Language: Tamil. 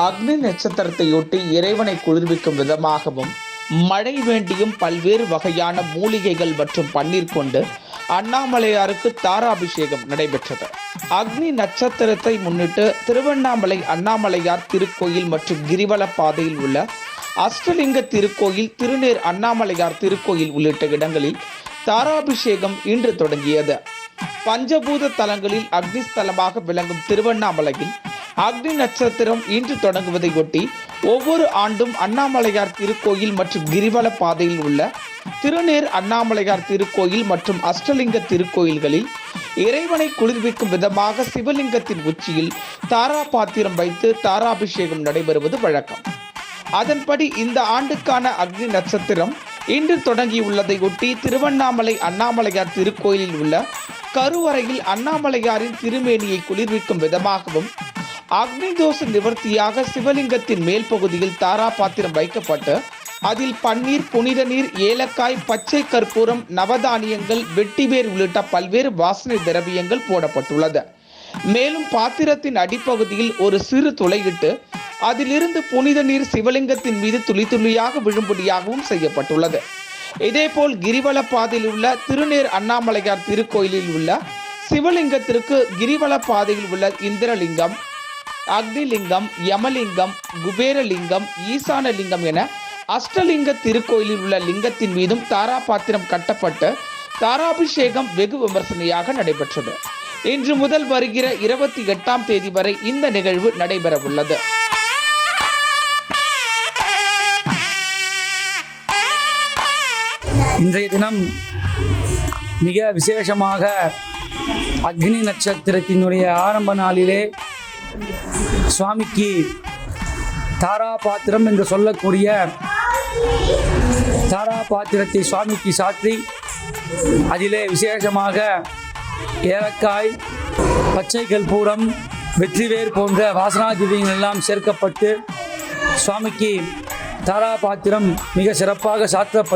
அக்னி நட்சத்திரத்தையொட்டி இறைவனை குளிர்விக்கும் விதமாகவும் மழை வேண்டியும் பல்வேறு வகையான மூலிகைகள் மற்றும் பன்னீர் கொண்டு அண்ணாமலையாருக்கு தாராபிஷேகம் நடைபெற்றது. அக்னி நட்சத்திரத்தை முன்னிட்டு திருவண்ணாமலை அண்ணாமலையார் திருக்கோயில் மற்றும் கிரிவல பாதையில் உள்ள அஷ்டலிங்க திருக்கோயில் திருநேர் அண்ணாமலையார் திருக்கோயில் உள்ளிட்ட இடங்களில் தாராபிஷேகம் இன்று தொடங்கியது. பஞ்சபூத தலங்களில் அக்னிஸ்தலமாக விளங்கும் திருவண்ணாமலையில் அக்னி நட்சத்திரம் இன்று தொடங்குவதையொட்டி ஒவ்வொரு ஆண்டும் அண்ணாமலையார் திருக்கோயில் மற்றும் கிரிவல பாதையில் உள்ள திருநேர் அண்ணாமலையார் திருக்கோயில் மற்றும் அஷ்டலிங்க திருக்கோயில்களில் இறைவனை குளிர்விக்கும் விதமாக சிவலிங்கத்தின் உச்சியில் தாரா பாத்திரம் வைத்து தாராபிஷேகம் நடைபெறுவது வழக்கம். அதன்படி இந்த ஆண்டுக்கான அக்னி நட்சத்திரம் இன்று தொடங்கியுள்ளதை ஒட்டி திருவண்ணாமலை அண்ணாமலையார் திருக்கோயிலில் உள்ள கருவறையில் அண்ணாமலையாரின் திருமேனியை குளிர்விக்கும் விதமாகவும் அக்னி தோஷ நிவர்த்தியாக சிவலிங்கத்தின் மேல் பகுதியில் தாரா பாத்திரம் வைக்கப்பட்டு அதில் பன்னீர் புனித நீர் ஏலக்காய் பச்சை கற்பூரம் நவதானியங்கள் வெட்டிவேர் உள்ளிட்ட பல்வேறு வாசனை திரவியங்கள் போடப்பட்டுள்ளது. மேலும் பாத்திரத்தின் அடிப்பகுதியில் ஒரு சிறு துளையிட்டு அதிலிருந்து புனித நீர் சிவலிங்கத்தின் மீது துளி துளியாக விழும்படியாகவும் செய்யப்பட்டுள்ளது. இதேபோல் கிரிவல பாதையில் உள்ள திருநேர் அண்ணாமலையார் திருக்கோயிலில் உள்ள சிவலிங்கத்திற்கு கிரிவல பாதையில் உள்ள இந்திரலிங்கம் அக்னிலிங்கம் யமலிங்கம் குபேரலிங்கம் ஈசானலிங்கம் என அஷ்டலிங்க திருக்கோயிலில் உள்ள லிங்கத்தின் மீதும் தாராபாத்திரம் கட்டப்பட்டு தாராபிஷேகம் வெகு விமர்சனையாக நடைபெற்றது. இன்று முதல் வருகிற இருபத்தி எட்டாம் தேதி வரை இந்த நிகழ்வு நடைபெறவுள்ளது. இன்றைய தினம் மிக விசேஷமாக அக்னி நட்சத்திரத்தினுடைய ஆரம்ப நாளிலே சுவாமிக்கு தாரா பாத்திரம் என்று சொல்லக்கூடிய தாரா பாத்திரத்தை சுவாமிக்கு சாற்றி அதிலே விசேஷமாக ஏலக்காய் பச்சை கற்பூரம் வெற்றிவேர் போன்ற வாசனா திவ்யங்கள் எல்லாம் சேர்க்கப்பட்டு சுவாமிக்கு தாரா பாத்திரம் மிக சிறப்பாக சாத்தப்பட்டு